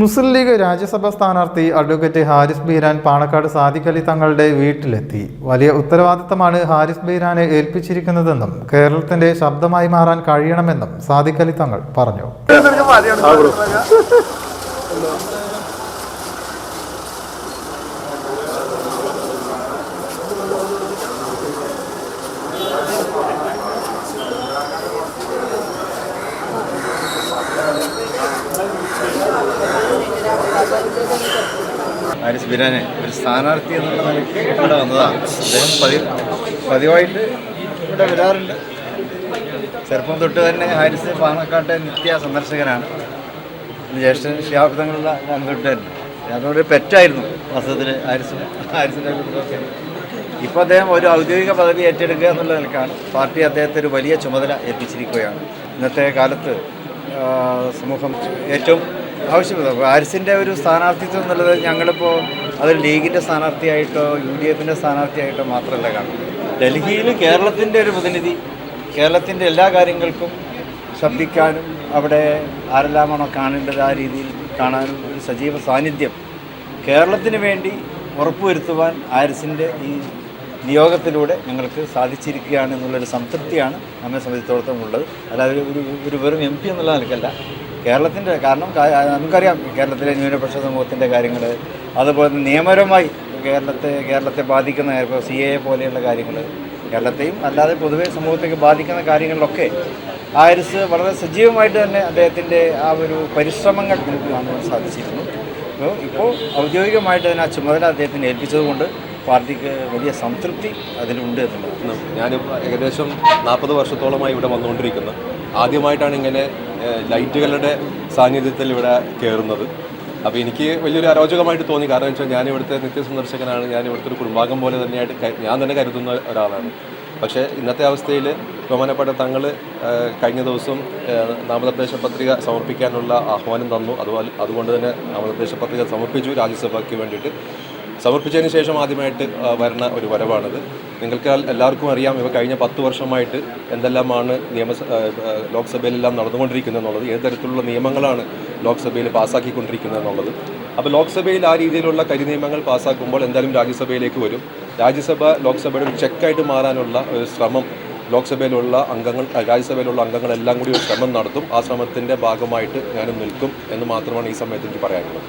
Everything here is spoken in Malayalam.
മുസ്ലിം ലീഗ് രാജ്യസഭാ സ്ഥാനാർത്ഥി അഡ്വക്കേറ്റ് ഹാരിസ് ബീരാൻ പാണക്കാട് സാദിഖ് അലി തങ്ങളുടെ വീട്ടിലെത്തി. വലിയ ഉത്തരവാദിത്തമാണ് ഹാരിസ് ബീരാനെ ഏൽപ്പിച്ചിരിക്കുന്നതെന്നും കേരളത്തിന്റെ ശബ്ദമായി മാറാൻ കഴിയണമെന്നും സാദിഖ് അലി തങ്ങൾ പറഞ്ഞു. ഹാരിസ് ബിരാനെ ഒരു സ്ഥാനാർത്ഥി എന്നുള്ള നിലയ്ക്ക് ഇവിടെ വന്നതാണ്. അദ്ദേഹം പതി പതിവായിട്ട് ഇവിടെ വരാറുണ്ട്. ചെറുപ്പം തൊട്ട് തന്നെ ഹാരിസ് പാണക്കാട്ടെ നിത്യ സന്ദർശകനാണ്. ജ്യേഷ്ഠൻ ശിഹാബ്ദങ്ങളുള്ള ഞാൻ തൊട്ട് തന്നെ. അതോടെ പെറ്റായിരുന്നു വാസ്തവത്തിൽ ഹാരിസ് ഹാരിസിന്റെ കുടുംബമൊക്കെ ഇപ്പോൾ അദ്ദേഹം ഒരു ഔദ്യോഗിക പദവി ഏറ്റെടുക്കുക എന്നുള്ള നിലക്കാണ് പാർട്ടി അദ്ദേഹത്തെ ഒരു വലിയ ചുമതല ഏൽപ്പിച്ചിരിക്കുകയാണ്. ഇന്നത്തെ കാലത്ത് സമൂഹം ഏറ്റവും ആവശ്യമില്ല. ഹാരിസിന്റെ ഒരു സ്ഥാനാർത്ഥിത്വം എന്നുള്ളത് ഞങ്ങളിപ്പോൾ അത് ലീഗിന്റെ സ്ഥാനാർത്ഥിയായിട്ടോ യു ഡി എഫിന്റെ സ്ഥാനാർത്ഥിയായിട്ടോ മാത്രമല്ല കാണുന്നത്. ഡൽഹിയിൽ കേരളത്തിന്റെ ഒരു പ്രതിനിധി കേരളത്തിന്റെ എല്ലാ കാര്യങ്ങൾക്കും ശബ്ദിക്കാനും അവിടെ ആരെല്ലാമാണോ കാണേണ്ടത് ആ രീതിയിൽ കാണാനും ഒരു സജീവ സാന്നിധ്യം. കേരളത്തിന് വേണ്ടി ഉറപ്പുവരുത്തുവാൻ ആരിസിന്റെ ഈ നിയോഗത്തിലൂടെ ഞങ്ങൾക്ക് സാധിച്ചിരിക്കുകയാണ് എന്നുള്ളൊരു സംതൃപ്തിയാണ് നമ്മെ സംബന്ധിച്ചിടത്തോളം ഉള്ളത്. അല്ലാതെ ഒരു- ഒരു വെറും എം പി എന്നുള്ള നിലക്കല്ല. കേരളത്തിന്റെ കാരണം നമുക്കറിയാം കേരളത്തിലെ ന്യൂനപക്ഷ സമൂഹത്തിന്റെ കാര്യങ്ങൾ അതുപോലെ നിയമപരമായി കേരളത്തെ കേരളത്തെ ബാധിക്കുന്ന ഇപ്പോൾ സി എ പോലെയുള്ള കാര്യങ്ങൾ കേരളത്തെയും അല്ലാതെ പൊതുവെ സമൂഹത്തേക്ക് ബാധിക്കുന്ന കാര്യങ്ങളിലൊക്കെ ആരിസ് വളരെ സജീവമായിട്ട് തന്നെ അദ്ദേഹത്തിന്റെ ആ ഒരു പരിശ്രമങ്ങൾ നമുക്ക് കാണുവാൻ സാധിച്ചിരുന്നു. അപ്പോൾ ഇപ്പോൾ ഔദ്യോഗികമായിട്ട് തന്നെ ആ ചുമതല അദ്ദേഹത്തിന് ഏൽപ്പിച്ചതുകൊണ്ട് പാർട്ടിക്ക് വലിയ സംതൃപ്തി അതിലുണ്ട് എന്നുള്ളത് ഞാനിപ്പോൾ ഏകദേശം നാൽപ്പത് വർഷത്തോളമായി ഇവിടെ വന്നുകൊണ്ടിരിക്കുന്നത് ആദ്യമായിട്ടാണ് ഇങ്ങനെ ലൈറ്റുകളുടെ സാന്നിധ്യത്തിൽ ഇവിടെ കയറുന്നത് അപ്പോൾ എനിക്ക് വലിയൊരു അരോചകമായിട്ട് തോന്നി. കാരണം വെച്ചാൽ ഞാൻ ഇവിടുത്തെ നിത്യസന്ദർശകനാണ്. ഞാൻ ഇവിടുത്തെ ഒരു കുടുംബാംഗം പോലെ തന്നെയായിട്ട് ഞാൻ തന്നെ കരുതുന്ന ഒരാളാണ്. പക്ഷേ ഇന്നത്തെ അവസ്ഥയിൽ ബഹുമാനപ്പെട്ട തങ്ങൾ കഴിഞ്ഞ ദിവസം നാമനിർദ്ദേശ പത്രിക സമർപ്പിക്കാനുള്ള ആഹ്വാനം തന്നു. അതുപോലെ അതുകൊണ്ട് തന്നെ നാമനിർദ്ദേശ പത്രിക സമർപ്പിച്ചു രാജ്യസഭയ്ക്ക് വേണ്ടിയിട്ട്. സമർപ്പിച്ചതിന് ശേഷം ആദ്യമായിട്ട് വരുന്ന ഒരു വരവാണിത്. നിങ്ങൾക്ക് എല്ലാവർക്കും അറിയാം ഇവ കഴിഞ്ഞ പത്ത് വർഷമായിട്ട് എന്തെല്ലാമാണ് ആ, ലോക്സഭയിലെല്ലാം നടന്നുകൊണ്ടിരിക്കുന്നത് എന്നുള്ളത് ഏത് തരത്തിലുള്ള നിയമങ്ങളാണ് ലോക്സഭയിൽ പാസ്സാക്കിക്കൊണ്ടിരിക്കുന്നത് എന്നുള്ളത് അപ്പോൾ ലോക്സഭയിൽ ആ രീതിയിലുള്ള കരി നിയമങ്ങൾ പാസ്സാക്കുമ്പോൾ എന്തായാലും രാജ്യസഭയിലേക്ക് വരും. രാജ്യസഭ ലോക്സഭയുടെ ഒരു ചെക്കായിട്ട് മാറാനുള്ള ഒരു ശ്രമം ലോക്സഭയിലുള്ള അംഗങ്ങൾ രാജ്യസഭയിലുള്ള അംഗങ്ങളെല്ലാം കൂടി ഒരു ശ്രമം നടത്തും. ആ ശ്രമത്തിന്റെ ഭാഗമായിട്ട് ഞാനും നിൽക്കും എന്ന് മാത്രമാണ് ഈ സമയത്ത് എനിക്ക് പറയാനുള്ളത്.